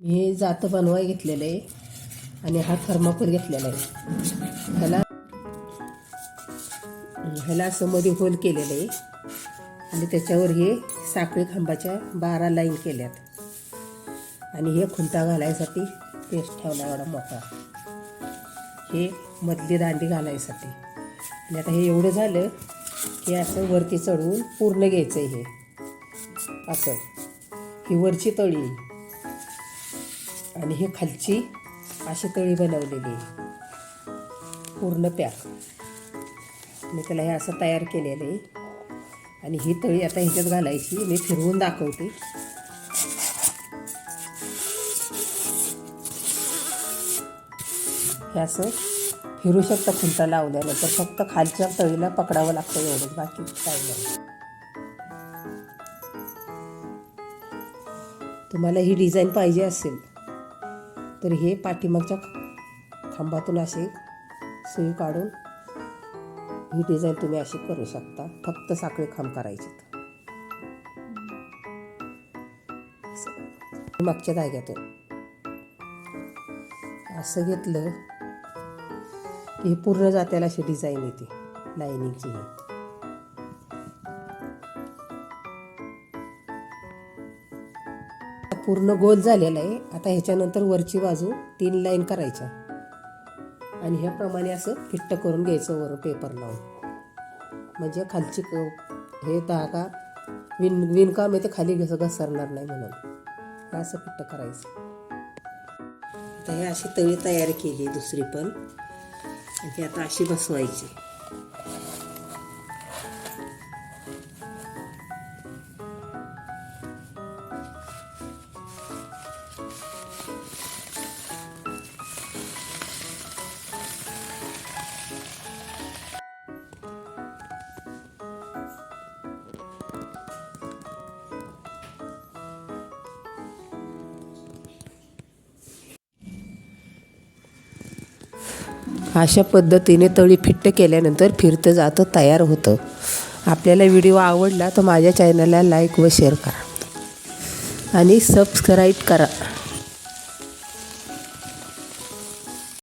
मी हे जातं बनवाय घेतलेलं आहे आणि हा थर्माकोल घेतलेला आहे. ह्याला ह्याला असं मध्ये होल केलेलं आहे. आणि त्याच्यावर हे साखळी खांबाच्या बारा लाईन केल्यात. आणि हे खुंटा घालायसाठी पेस्ट ठेवला एवढा मोठा. हे मधली दांडी घालायसाठी. आणि आता हे एवढं झालं की असं वरती चढवून पूर्ण घ्यायचं आहे हे. असं. ही वरची तळी. आणि हे खालची अशी तळी बनवलेली आहे. पूर्ण पॅक मी त्याला हे असं तयार केलेलं आहे. आणि ही तळी आता ह्याच्यात घालायची. मी फिरवून दाखवते. हे असं फिरू शकतं खुंटा लावल्यानंतर. फक्त खालच्या तळीला पकडावं लागतं एवढंच. बाकी काय नाही. तुम्हाला ही डिझाईन पाहिजे असेल तर हे पाठीमागच्या खांबातून असे सुई काढून ही डिझाईन तुम्ही अशी करू शकता. फक्त साखळी खांब करायचे. मागच्या धाग्यातून असं घेतलं की हे पूर्ण जात्याला अशी डिझाईन येते. लाईनिंगची पूर्ण गोल झालेला आहे. आता ह्याच्यानंतर वरची बाजू तीन लाईन करायच्या. आणि ह्याप्रमाणे असं फिट्ट करून घ्यायचं वर पेपर लावून. म्हणजे खालची क- हे धागा विण विणकाम आहे ते खाली घस घसरणार नाही म्हणून. असं फिट्ट करायचं. आता हे अशी तळी तयार केली दुसरी पण. आणि ती आता अशी बसवायची. अशा पद्धतीने तळी फिट्ट केल्यानंतर फिरतं जातं तयार होतं. आपल्याला व्हिडिओ आवडला तर माझ्या चॅनलला लाईक व शेअर करा. आणि सबस्क्राईब करा.